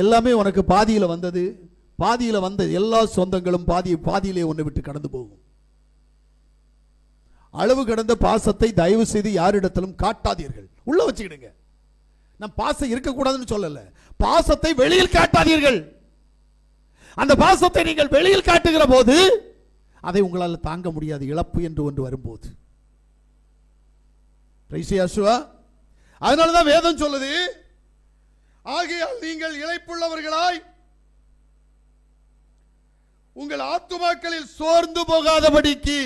எல்லாமே உனக்கு பாதியில் வந்தது. பாதியில் வந்த எல்லா சொந்தங்களும் பாதி பாதியிலே ஒன்று விட்டு கடந்து போகும். அளவு கடந்த பாசத்தை தயவு செய்து யாரிடத்திலும் காட்டாதீர்கள். உள்ள வச்சுக்கிடுங்க. நான் பாசம் இருக்கக்கூடாதுன்னு சொல்லல. பாசத்தை வெளியில் காட்டாதீர்கள். அந்த பாசத்தை நீங்கள் வெளியில் காட்டுகிற போது அதை உங்களால் தாங்க முடியாது. இழப்பு என்று ஒன்று வரும்போது. அதனால தான் வேதம் சொல்லுது ஆகையால் நீங்கள் இழைப்புள்ளவர்களாய் உங்கள் ஆத்துமாக்களில் சோர்ந்து போகாதபடிக்கு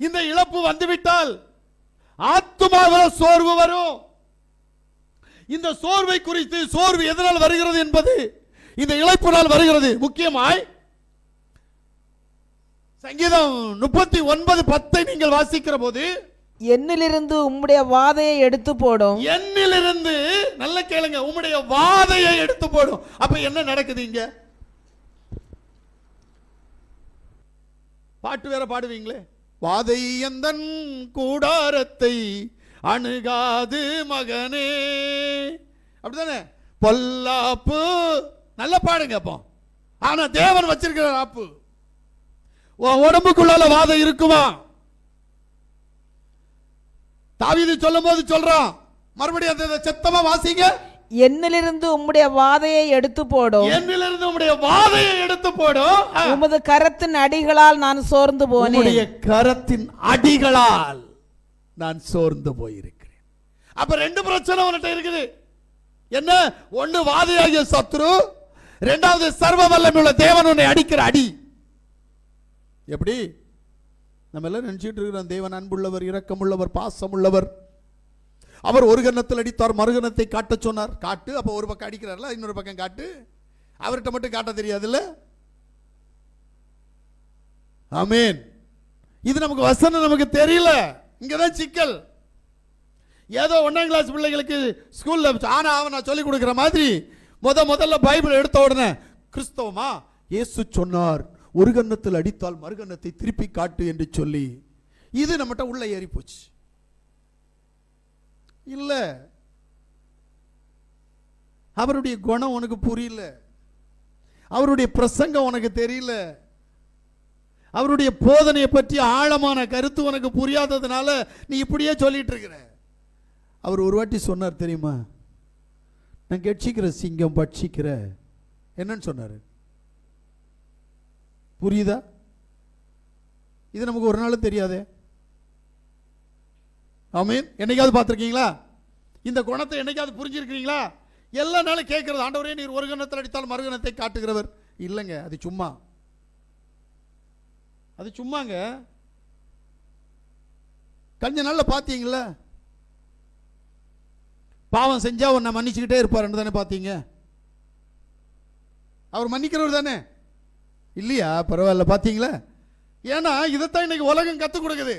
இந்த இழப்பு வந்துவிட்டால் ஆத்துமாவில் சோர்வு வரும். இந்த சோர்வை குறித்து சோர்வு எதனால் வருகிறது என்பது இந்த இழைப்பினால் வருகிறது. முக்கியமாய் சங்கீதம் முப்பத்தி ஒன்பது பத்தை நீங்கள் வாசிக்கிற போது என்னிலிருந்து உம்முடைய வாதையை எடுத்து போடும். என்னிலிருந்து நல்ல கேளுங்க உம்முடைய வாதையை எடுத்து போடும். அப்ப என்ன நடக்குது இங்க? பாட்டு வேற பாடுவீங்களே? வாதை எந்தன் கூடாரத்தை அணுகாது மகனே. அப்படிதானே பொல்லாப்பு. நல்லா பாடுங்க அப்போ. ஆனா தேவன் வச்சிருக்கிற ஆப்பு. உடம்புக்குள்ளால வாதை இருக்குமா? தாவீது சொல்லும் போது சொல்றான் மறுபடியும் அந்த செத்தமா வாசிங்க. என்னிலிருந்து உம்முடைய வாதையை எடுத்து போடும். என்னிலிருந்து உம்முடைய வாதையை எடுத்து போடும். உமது கரத்தின் அடிகளால் நான் சோர்ந்து போனேன். உம்முடைய கரத்தின் அடிகளால் நான் சோர்ந்து போயிருக்கிறேன். அப்ப ரெண்டு பிரச்சனை உன்கிட்ட இருக்குது. என்ன? ஒண்ணு வாதையாகிய சத்ரு ரெண்டாவது சர்வ வல்லமையுள்ள தேவன் உன்னை அடிக்கிற அடி. எப்படி? நம்ம எல்லாம் நினைச்சிட்டு இருக்கிறோம் தேவன் அன்புள்ளவர் இரக்கமுள்ளவர் பாசமுள்ளவர். அவர் ஒரு கன்னத்தில் அடித்தார் மறுகணத்தை காட்டச் சொன்னார். காட்டு அப்போ ஒரு பக்கம் அடிக்கிறார்ல இன்னொரு பக்கம் காட்டு. அவர்கிட்ட மட்டும் காட்ட தெரியாதுல்ல? ஆமீன். இது நமக்கு வசனம் நமக்கு தெரியல. இங்கதான் சிக்கல். ஏதோ ஒன்றாம் கிளாஸ் பிள்ளைகளுக்கு ஸ்கூல்ல ஆனா அவன் நான் சொல்லி கொடுக்குற மாதிரி முத முதல்ல பைபிள் எடுத்த உடனே கிறிஸ்தவமா? இயேசு சொன்னார். ஒரு கன்னத்தில் அடித்தால் மறுகன்னத்தை திருப்பி காட்டு என்று சொல்லி இது நம்மகிட்ட உள்ள ஏறி போச்சு இல்ல. அவருடைய குணம் உனக்கு புரியல. அவருடைய பிரசங்கம் உனக்கு தெரியல. அவருடைய போதனையை பற்றி ஆழமான கருத்து உனக்கு புரியாததுனால நீ இப்படியே சொல்லிட்டு இருக்கிற. அவர் ஒரு வாட்டி சொன்னார் தெரியுமா? நான் கட்சிக்கிற சிங்கம் பட்சிக்கிற என்னன்னு சொன்னார். புரியுதா? இது நமக்கு ஒரு நாளும் தெரியாதே. ஆமீன் என்னைக்காவது பார்த்துருக்கீங்களா? இந்த குணத்தை என்னைக்காவது புரிஞ்சிருக்கிறீங்களா? எல்லா நாளும் கேட்கறது ஆண்டவரே நீர் ஒரு கணத்தில் அடித்தால் மறுகணத்தை காட்டுகிறவர். இல்லைங்க அது சும்மா. அது சும்மாங்க. கொஞ்ச நாளில் பார்த்தீங்களா? பாவம் செஞ்சால் உன்னை மன்னிச்சுக்கிட்டே இருப்பாருன்னு தானே பார்த்தீங்க? அவர் மன்னிக்கிறவர் தானே? இல்லையா? பரவாயில்ல பார்த்தீங்களா ஏன்னா இதைத்தான் இன்னைக்கு உலகம் கற்றுக் கொடுக்குது.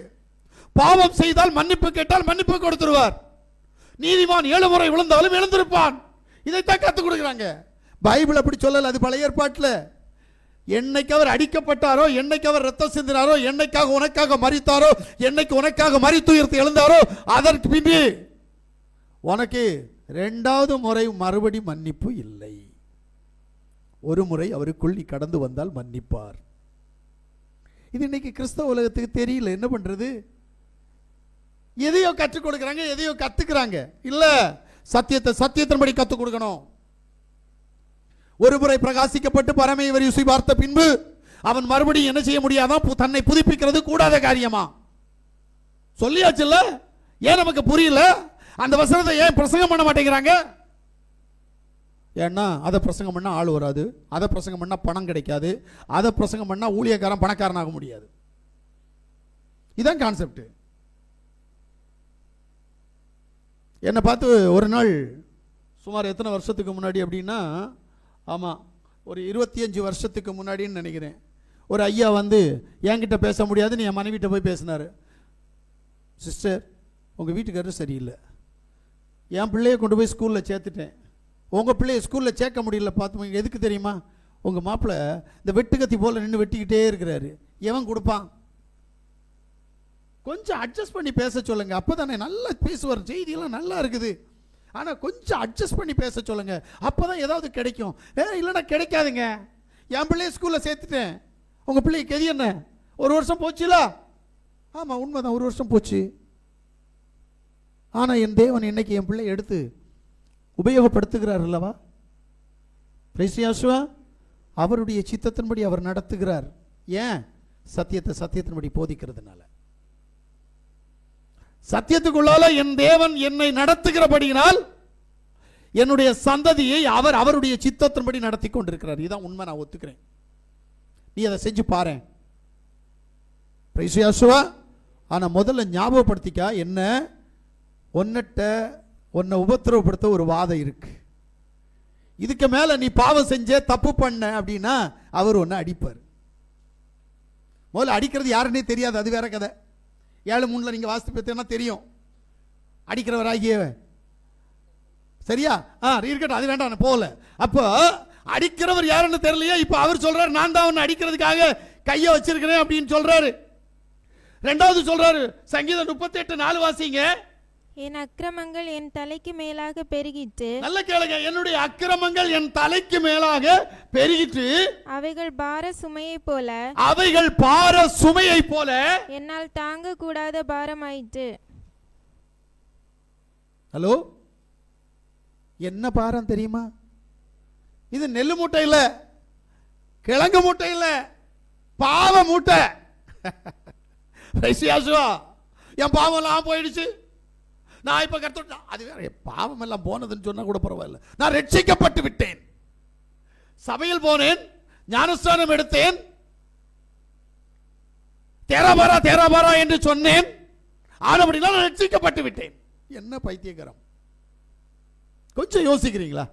பாவம் செய்தால் மன்னிப்பு கேட்டால் மன்னிப்பு கொடுத்துருவார். நீதிமான் ஏழு முறை விழுந்தாலும் எழுந்திருப்பான். இதைத்தான் கற்றுக் கொடுக்குறாங்க. பைபிள் அப்படி சொல்லல அது பழைய ஏற்பாட்டில். என்னைக்கு அவர் அடிக்கப்பட்டாரோ என்னைக்கு அவர் ரத்தம் சிந்தினாரோ என்னைக்காக உனக்காக மறித்தாரோ என்னைக்கு உனக்காக மறித்துயிர்த்து எழுந்தாரோ அதற்கு பின்பு உனக்கு ரெண்டாவது முறை மறுபடி மன்னிப்பு இல்லை. ஒரு முறை அவருக்குள் நீ கடந்து வந்தால் மன்னிப்பார். இது இன்னைக்கு கிறிஸ்தவ உலகத்துக்கு தெரியல. என்ன பண்ணுறது எதையோ கற்றுக் கொடுக்குறாங்க எதையோ கத்துக்கிறாங்க. இல்லை சத்தியத்தை சத்தியத்தின்படி கற்றுக் கொடுக்கணும். ஒரு முறை பிரகாசிக்கப்பட்டு பரமையை யுசி பார்த்த பின்பு அவன் மறுபடியும் என்ன செய்ய முடியாதான் பு- தன்னை புதுப்பிக்கிறது கூடாத காரியமா? சொல்லியாச்சுல்ல ஏன் நமக்கு புரியல? அந்த வசனத்தை ஏன் பிரசங்கம் பண்ண மாட்டேங்கிறாங்க? ஏன்னா அதை பிரசங்கம் பண்ணால் ஆள் வராது அதை பிரசங்கம் பண்ணால் பணம் கிடைக்காது அதை பிரசங்கம் பண்ணால் ஊழியக்காரன் பணக்காரனாக முடியாது. இதான் கான்செப்ட் என்னை பார்த்து ஒரு நாள் சுமார் எத்தனை வருஷத்துக்கு முன்னாடி அப்படின்னா ஆமாம் ஒரு இருபத்தி அஞ்சு வருஷத்துக்கு முன்னாடின்னு நினைக்கிறேன். ஒரு ஐயா வந்து என்கிட்ட பேச முடியாது நீ என் மனைவிட்ட போய் பேசினார். சிஸ்டர் உங்கள் வீட்டுக்காரர் சரியில்லை. என் பிள்ளைய கொண்டு போய் ஸ்கூலில் சேர்த்துட்டேன். உங்கள் பிள்ளைய ஸ்கூலில் சேர்க்க முடியல பார்த்து எதுக்கு தெரியுமா? உங்கள் மாப்பிள்ளை இந்த வெட்டுக்கத்தி போல் நின்று வெட்டிக்கிட்டே இருக்கிறாரு. எவன் கொடுப்பான்? கொஞ்சம் அட்ஜஸ்ட் பண்ணி பேச சொல்லுங்க. அப்போ தானே நல்லா பேசுவார். செய்தியெல்லாம் நல்லா இருக்குது. ஆனால் கொஞ்சம் அட்ஜஸ்ட் பண்ணி பேச சொல்லுங்க. அப்பதான் ஏதாவது கிடைக்கும். ஏ இல்லைன்னா கிடைக்காதுங்க. என் பிள்ளைய ஸ்கூலில் சேர்த்துட்டேன். உங்கள் பிள்ளை கெதி என்ன? ஒரு வருஷம் போச்சுல? ஆமாம் உண்மைதான். ஒரு வருஷம் போச்சு. ஆனால் என் தேவன் இன்னைக்கு என் பிள்ளை எடுத்து உபயோகப்படுத்துகிறார் அல்லவா? பிரைசியாசுவா அவருடைய சித்தத்தின்படி அவர் நடத்துகிறார். ஏன்? சத்தியத்தை சத்தியத்தின்படி போதிக்கிறதுனால. சத்தியத்துக்குள்ளால என் தேவன் என்னை நடத்துகிறபடியினால் என்னுடைய சந்ததியை அவர் அவருடைய சித்தத்தின்படி நடத்தி கொண்டிருக்கிறார். இதான் உண்மை நான் ஒத்துக்கிறேன். நீ அதை செஞ்சு பாரு. பிரைசியாசுவா ஆனால் முதல்ல ஞாபகப்படுத்திக்கா என்ன? ஒன்னட்ட உன்னை உபத்திரவப்படுத்த ஒரு வாதம் இருக்கு. இதுக்கு மேல நீ பாவம் செஞ்ச தப்பு பண்ண அப்படின்னா அவர் ஒன்று அடிப்பார். முதல்ல அடிக்கிறது யாருன்னே தெரியாது அது வேற கதை. ஏழு மூணுல நீங்க வாசித்து பார்த்தீங்கன்னா தெரியும். அடிக்கிறவராகிய சரியா? ஆ இருக்கட்டும் அது வேண்டாம் நான் போகல. அப்போ அடிக்கிறவர் யாருன்னு தெரியலையா இப்போ அவர் சொல்றாரு நான் தான் அவனை அடிக்கிறதுக்காக கையை வச்சிருக்கிறேன் அப்படின்னு சொல்றாரு. ரெண்டாவது சொல்றாரு சங்கீதம் முப்பத்தி எட்டு நாலு வாசிங்க. என் அக்கிரமங்கள் என் தலைக்கு மேலாக பெருகிட்டு நல்ல கேளுங்க என்னுடைய அக்கிரமங்கள் என் தலைக்கு மேலாக பெருகிட்டு அவைகள் பார சுமையைப் போல அவைகள் பார சுமையை போல என்னால் தாங்க கூடாத பாரமாயிற்று. ஹலோ? என்ன பாரம் தெரியுமா? இது நெல்லு மூட்டை இல்ல கிழங்கு மூட்டை இல்ல பாவ மூட்டை. என் பாவம் எல்லாம் போயிடுச்சு. நான் இப்போ கருத்து அது வேற பாவம் எல்லாம் போனதுன்னு சொன்னால் கூட பரவாயில்ல. நான் ரட்சிக்கப்பட்டு விட்டேன். சபையில் போனேன் ஞானஸ்தானம் எடுத்தேன். தேராபாரா தேராபாரா என்று சொன்னேன். ஆனபடினால் நான் ரட்சிக்கப்பட்டு விட்டேன். என்ன பைத்தியகரம் கொஞ்சம் யோசிக்கிறீங்களா?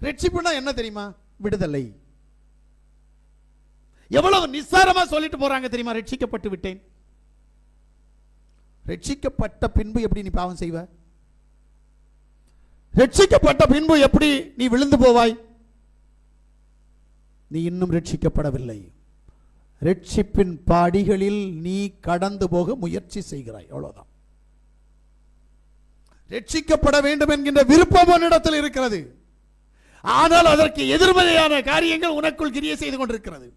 ரட்சிப்புனா என்ன தெரியுமா? விடுதலை. எவ்வளவு நிஸ்சாரமா சொல்லிட்டு போறாங்க தெரியுமா? ரட்சிக்கப்பட்டு விட்டேன். ரட்சிக்கப்பட்ட பின்பு எப்படி நீ பாவம் செய்வ? ரட்சிக்கப்பட்ட பின்பு எப்படி நீ விழுந்து போவாய்? நீ இன்னும் ரட்சிக்கப்படவில்லை. ரட்சிப்பின் படிகளில் நீ கடந்து போக முயற்சி செய்கிறாய். அவ்வளவுதான். ரட்சிக்கப்பட வேண்டும் என்கின்ற விருப்பம் உன்னிடத்தில் இருக்கிறது. ஆனால் அதற்கு எதிர்மறையான காரியங்கள் உனக்குள் கிரிய செய்து கொண்டிருக்கிறது.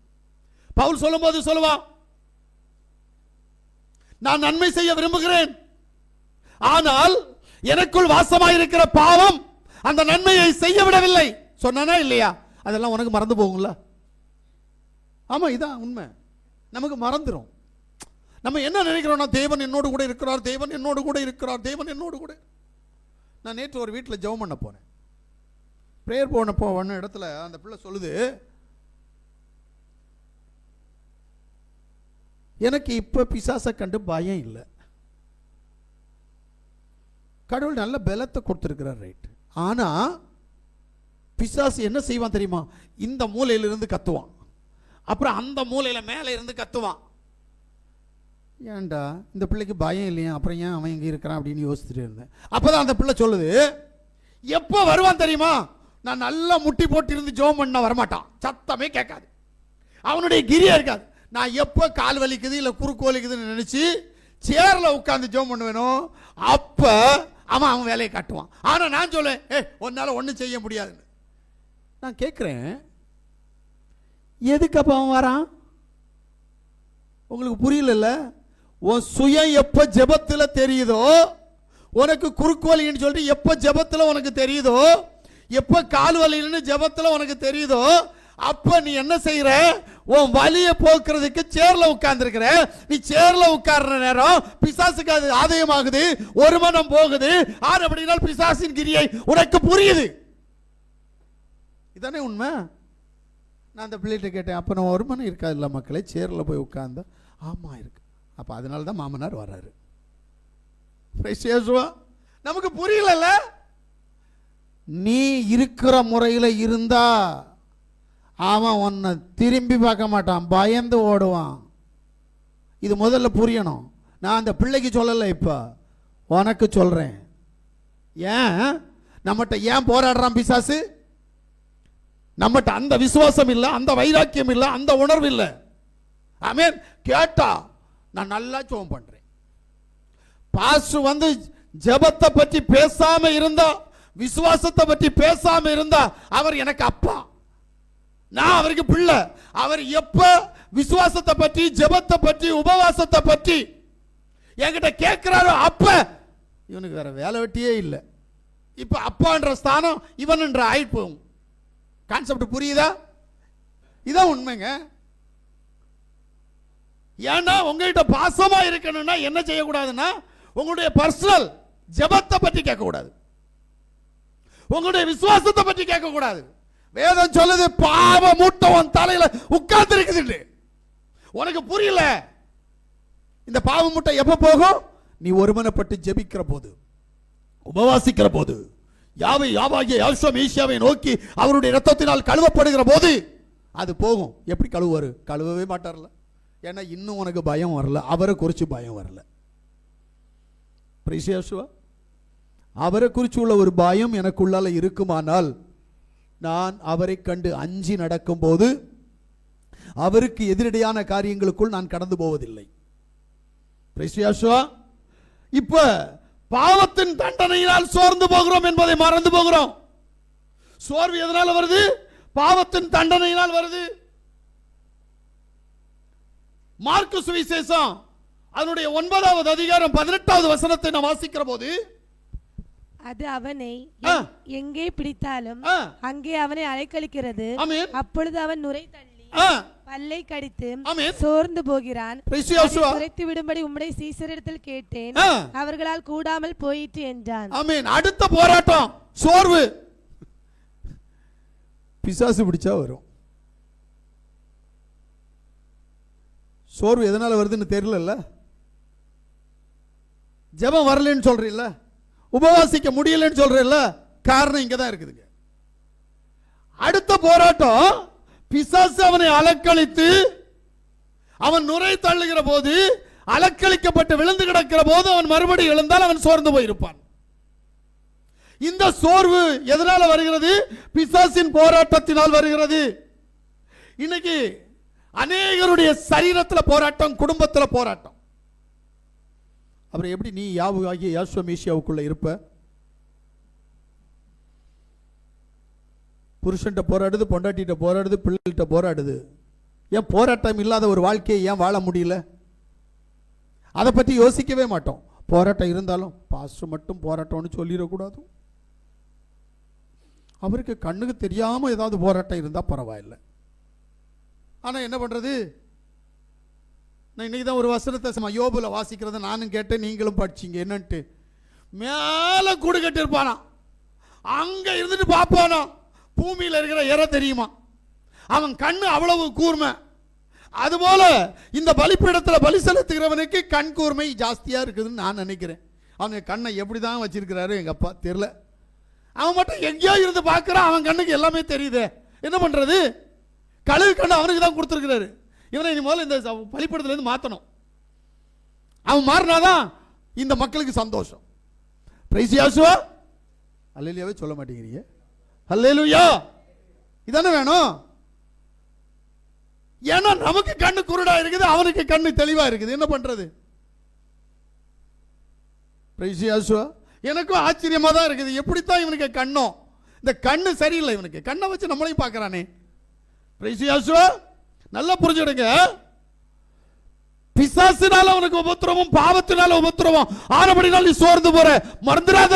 பவுல் சொல்லும்போது சொல்லுவான் நான் நன்மை செய்ய விரும்புகிறேன். ஆனால் எனக்குள் வாசமாயிருக்கிற பாவம் அந்த நன்மையை செய்ய விடவில்லை சொன்னானா இல்லையா? அதெல்லாம் உனக்கு மறந்து போகும்ல. ஆமா இதான் உண்மை. நமக்கு மறந்துடும் நம்ம என்ன நினைக்கிறோம்னா தேவன் என்னோடு கூட இருக்கிறார் தேவன் என்னோடு கூட இருக்கிறார் தேவன் என்னோடு கூட. நான் நேற்று ஒரு வீட்டில் ஜெபம் பண்ண போனேன். ப்ரேயர் போன போன இடத்துல அந்த பிள்ளை சொல்லுது எனக்கு இப்போ பிசாசை கண்டு பயம் இல்லை. கடவுள் நல்ல பலத்தை கொடுத்துருக்கிறார் ரைட் ஆனால் பிசாசு என்ன செய்வான் தெரியுமா? இந்த மூலையிலிருந்து கத்துவான். அப்புறம் அந்த மூலையில் மேலே இருந்து கத்துவான். ஏன்டா இந்த பிள்ளைக்கு பயம் இல்லையா? அப்புறம் ஏன் அவன் இங்கே இருக்கிறான் அப்படின்னு யோசிச்சுட்டு இருந்தேன். அப்போ தான் அந்த பிள்ளை சொல்லுது எப்போ வருவான் தெரியுமா? நான் நல்லா முட்டி போட்டு இருந்து ஜோம் பண்ண வரமாட்டான். சத்தமே கேட்காது. அவனுடைய கிரியா இருக்காது. நான் எப்போ கால் வலிக்குது இல்லை குறுக்கு வலிக்குதுன்னு நினச்சி சேரில் உட்காந்து ஜோம் பண்ணுவேனோ அப்போ அவன் அவன் வேலையை காட்டுவான். ஆனால் நான் சொல்லுவேன் ஏ உன்னால் ஒன்றும் செய்ய முடியாதுன்னு. நான் கேட்குறேன் எதுக்கு அப்போ அவன் வரான்? உங்களுக்கு புரியலல்ல? உன் சுயம் எப்போ ஜெபத்தில் தெரியுதோ உனக்கு குறுக்கு வலின்னு சொல்லிட்டு எப்போ ஜெபத்தில் உனக்கு தெரியுதோ எப்போ கால் வலின்னு ஜெபத்தில் உனக்கு தெரியுதோ அப்ப நீ என்ன செய்யற? உன் வலிய போக்குறதுக்கு சேர்ல உட்கார்ந்துருக்கிற. நீ சேர்ல உட்கார்ற நேரம் பிசாசுக்கு அது ஆதாயமாகுது ஒரு மனம் போகுது. ஆறு அப்படின்னா பிசாசின் கிரியை உனக்கு புரியுது. இதானே உண்மை? நான் அந்த பிள்ளைகிட்ட கேட்டேன் அப்போ நான் ஒரு மனம் இருக்காதுல்ல மக்களே? சேரில் போய் உட்கார்ந்தா? ஆமாம் இருக்கு. அப்போ அதனால தான் மாமனார் வர்றாரு. Praise நமக்கு புரியலல்ல? நீ இருக்கிற முறையில் இருந்தா அவன் உன்னை திரும்பி பார்க்க மாட்டான் பயந்து ஓடுவான். இது முதல்ல புரியணும். நான் அந்த பிள்ளைக்கு சொல்லலை இப்போ. உனக்கு சொல்கிறேன் ஏன்? நம்மகிட்ட ஏன் போராடுறான் பிசாசு? நம்மகிட்ட அந்த விசுவாசம் இல்லை அந்த வைராக்கியம் இல்லை அந்த உணர்வு இல்லை. ஆமென் கேட்டா நான் நல்லா ஜெபம் பண்ணுறேன் பாஸ்டர் வந்து ஜெபத்தை பற்றி பேசாமல் இருந்தா விசுவாசத்தை பற்றி பேசாமல் இருந்தா அவர் எனக்கு அப்பா. நான் அவருக்கு பிள்ளை. அவர் எப்ப விசுவாசத்தை பற்றி ஜெபத்தை பற்றி உபவாசத்தை பற்றி என்கிட்ட கேட்கிறாரோ அப்ப இவனுக்கு வேற வேலை வெட்டியே இல்லை. இப்ப அப்பான்ற ஸ்தானம் இவன் என்ற ஆயிப்போம் கான்செப்ட் புரியுதா? இதான் உண்மைங்க. ஏன்னா உங்ககிட்ட பாசமாக இருக்கணும்னா என்ன செய்யக்கூடாதுன்னா உங்களுடைய பர்சனல் ஜெபத்தை பற்றி கேட்கக்கூடாது. உங்களுடைய விசுவாசத்தை பற்றி கேட்கக்கூடாது. வேதம் சொல்லுது பாவ மூட்டவன் தலையில உட்கார்ந்து இருக்குது உனக்கு புரியல? இந்த பாவ மூட்டை எப்ப போகும்? நீ ஒருமனப்பட்டு ஜெபிக்கிற போது உபவாசிக்கிற போது யாவை யாவாகிய யாசம் ஈஷியாவை நோக்கி அவருடைய ரத்தத்தினால் கழுவப்படுகிற போது அது போகும். எப்படி கழுவாரு கழுவவே மாட்டார்ல. ஏன்னா இன்னும் உனக்கு பயம் வரல. அவரை குறித்து பயம் வரல. பிரிசியாசுவா அவரை குறித்து உள்ள ஒரு பயம் எனக்குள்ளால இருக்குமானால் நான் அவரை கண்டு அஞ்சி நடக்கும்போது அவருக்கு எதிரடையான காரியங்களுக்குள் நான் கடந்து போவதில்லை. இப்ப பாவத்தின் தண்டனையினால் சோர்ந்து போகிறோம் என்பதை மறந்து போகிறோம். சோர்வு எதனால் வருது? பாவத்தின் தண்டனையினால் வருது. மார்க்கு சுவிசேஷம் அதனுடைய ஒன்பதாவது அதிகாரம் பதினெட்டாவது வசனத்தை நான் வாசிக்கிற போது அது அவனை எங்கே பிடித்தாலும் அங்கே அவனை அலைக்கழிக்கிறது. அப்பொழுது அவன் நுரை தள்ளி பல்லை கடித்து. சோர்ந்து போகிறான். குறைத்து விடும்படி உம்முடைய சீசரிடத்தில் கேட்டேன். அவர்களால் கூடாமல் போயிற்று என்றான். ஆமென். அடுத்த போராட்டம். சோர்வு. பிசாசு பிடிச்சா வரும். சோர்வு எதனால வருதுன்னு தெரியல ஜெபம் வரலன்னு சொல்றீல்ல? உபவாசிக்க முடியலன்னு சொல்றேன்ல காரணம் இங்கே தான் இருக்குதுங்க. அடுத்த போராட்டம் பிசாசு அவனை அலக்களித்து அவன் நுரை தள்ளுகிற போது அலக்களிக்கப்பட்டு விழுந்து கிடக்கிற போது அவன் மறுபடியும் எழுந்தால் அவன் சோர்ந்து போயிருப்பான். இந்த சோர்வு எதனால வருகிறது? பிசாசின் போராட்டத்தினால் வருகிறது. இன்னைக்கு அநேகருடைய சரீரத்தில் போராட்டம் குடும்பத்தில் போராட்டம். அப்புறம் எப்படி நீ யாவு ஆகிய யாஸ்வமேசியாவுக்குள்ள இருப்ப? புருஷன்கிட்ட போராடுது பொண்டாட்டிகிட்ட போராடுது பிள்ளைகிட்ட போராடுது. ஏன் போராட்டம் இல்லாத ஒரு வாழ்க்கையை ஏன் வாழ முடியல? அதை பற்றி யோசிக்கவே மாட்டோம். போராட்டம் இருந்தாலும் பாஸ்டர் மட்டும் போராட்டம்னு சொல்லிடக்கூடாது. அவருக்கு கண்ணுக்கு தெரியாமல் ஏதாவது போராட்டம் இருந்தால் பரவாயில்லை. ஆனால் என்ன பண்ணுறது நான் இன்னைக்கு தான் ஒரு வசனத்தை யோபுல வாசிக்கிறத நானும் கேட்டேன் நீங்களும் படிச்சீங்க. என்னன்ட்டு. மேலே கூடு கட்டிருப்பானா அங்கே இருந்துட்டு பார்ப்பானா? பூமியில் இருக்கிற இற தெரியுமா? அவன் கண்ணு அவ்வளவு கூர்மை. அதுபோல இந்த பலிப்பீடத்துல பலி செலுத்துகிறவனுக்கு கண் கூர்மை ஜாஸ்தியாக இருக்குதுன்னு நான் நினைக்கிறேன். அவங்க கண்ணை எப்படி தான் வச்சிருக்கிறாரு எங்கள் அப்பா தெரில அவன் மட்டும் எங்கேயோ இருந்து பார்க்குறான். அவன் கண்ணுக்கு எல்லாமே தெரியுதே. என்ன பண்ணுறது கழுகு கண்ணு அவனுக்கு தான் கொடுத்துருக்கிறாரு. இவனை இனி முதல்ல இந்த ச- மாற்றணும் அவன் மாறினாதான் இந்த மக்களுக்கு சந்தோஷம். பிரைசியாசுவா அல்லையாவே சொல்ல மாட்டேங்கிறீங்க. அல்லேலுயா இதானே வேணும்? ஏன்னா நமக்கு கண்ணு குருடா இருக்குது அவனுக்கு கண்ணு தெளிவா இருக்குது. என்ன பண்றது? பிரைசியாசுவா எனக்கும் ஆச்சரியமா தான் இருக்குது. எப்படித்தான் இவனுக்கு கண்ணும்? இந்த கண்ணு சரியில்லை இவனுக்கு. கண்ணை வச்சு நம்மளையும் பார்க்குறானே. பிரைசியாசுவா நல்லா புரிஞ்சுடுங்க பிசாசினால அவனுக்கு உபத்திரவம் பாவத்தினால உபத்திரவம். ஆனபடினால் நீ சோர்ந்து போற. மறந்துடாத.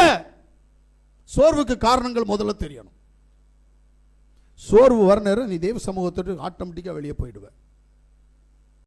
சோர்வுக்கு காரணங்கள் முதல்ல தெரியணும். சோர்வு வர நேரம் நீ தேவ சமூகத்தோடு ஆட்டோமேட்டிக்காக வெளியே போயிடுவேன்